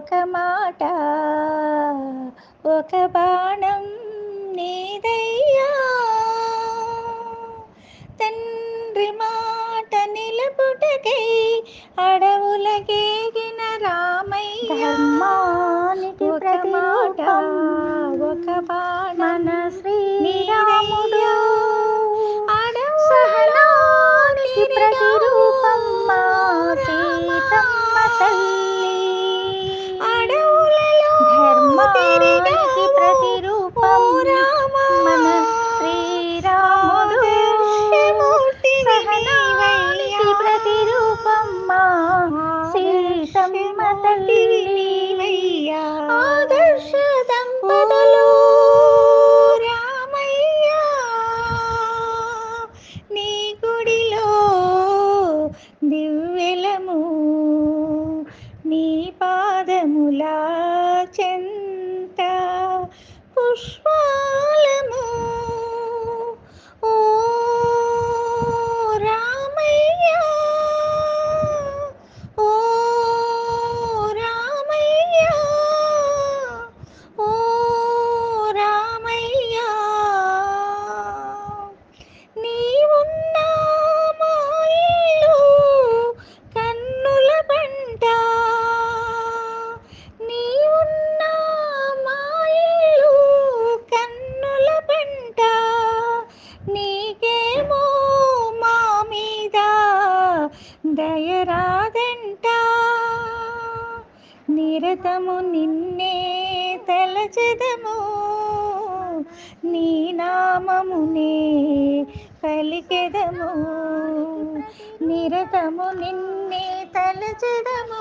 ఒక మాట ఒక బాణం నీదయ్యా. తండ్రి మాట నిలబుటకై అడవులకేగిన రామయ్య. ధర్మానికి దివ్యలము నీ పాదములా చెంత పుష్పాలము రాదంట. నిరతము నిన్నే తలచదము. నీ నామమునే పలికెదము. నిరతము నిన్నే తలచదము.